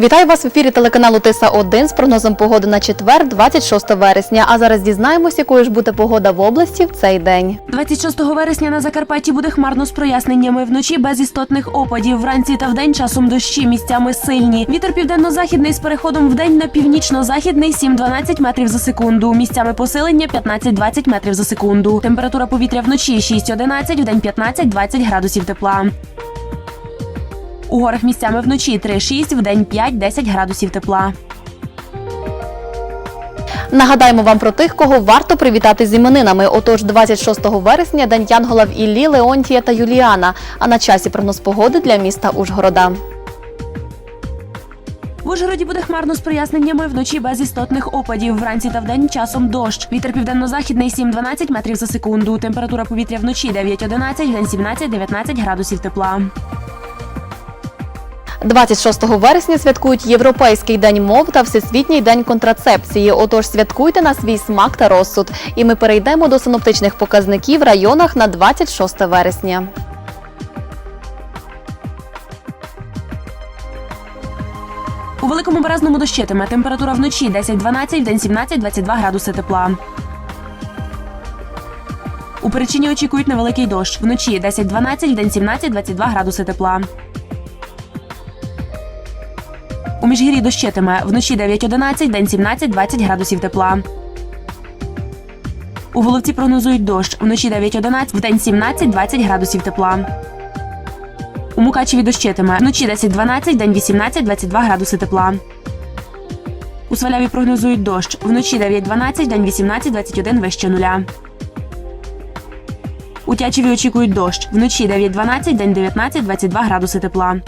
Вітаю вас в ефірі телеканалу Тиса 1 з прогнозом погоди на четвер, 26 вересня. А зараз дізнаємось, якою ж буде погода в області в цей день. 26 вересня на Закарпатті буде хмарно з проясненнями. Вночі без істотних опадів. Вранці та вдень часом дощі місцями сильні. Вітер південно-західний з переходом вдень на північно-західний 7-12 метрів за секунду. Місцями посилення 15-20 метрів за секунду. Температура повітря вночі 6-11, вдень 15-20 градусів тепла. У горах місцями вночі 3-6, вдень 5-10 градусів тепла. Нагадаємо вам про тих, кого варто привітати з іменинами. Отож, 26 вересня день Янгола в Іллі, Леонтія та Юліана. А на часі прогноз погоди для міста Ужгорода. В Ужгороді буде хмарно з проясненнями вночі без істотних опадів. Вранці та вдень часом дощ. Вітер південно-західний 7-12 метрів за секунду. Температура повітря вночі 9-11, вдень 17-19 градусів тепла. 26 вересня святкують Європейський день мов та Всесвітній день контрацепції. Отож, святкуйте на свій смак та розсуд. І ми перейдемо до синоптичних показників в районах на 26 вересня. У великому березному дощитиме. Температура вночі 10-12, вдень 17-22 градуси тепла. У Перечині очікують невеликий дощ. Вночі 10-12, вдень 17-22 градуси тепла. У Міжгір'ї дощитиме. Вночі 9-11, день 17-20 градусів тепла. У Воловці прогнозують дощ. Вночі 9-11, вдень 17-20 градусів тепла. У Мукачеві дощитиме. Вночі 10-12, день 18-22 градуси тепла. У Сваляві прогнозують дощ. Вночі 9-12, день 18-21 вище нуля. У Тячеві очікують дощ. Вночі 9-12, день 19-22 градуси тепла.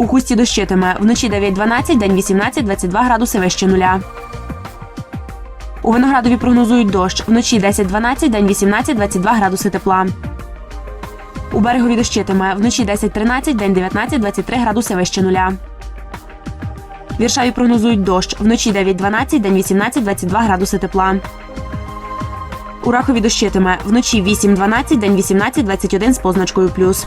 У Хусті дощитиме. Вночі 9-12, день 18-22 градуси вище нуля. У Виноградові прогнозують дощ. Вночі 10-12, день 18-22 градуси тепла. У берегові дощитиме. Вночі 10-13, день 19-23 градуси вище нуля. Віршаві прогнозують дощ. Вночі 9-12, день 18-22 градуси тепла. У Рахові дощитиме. Вночі 8-12, день 18-21 з позначкою плюс.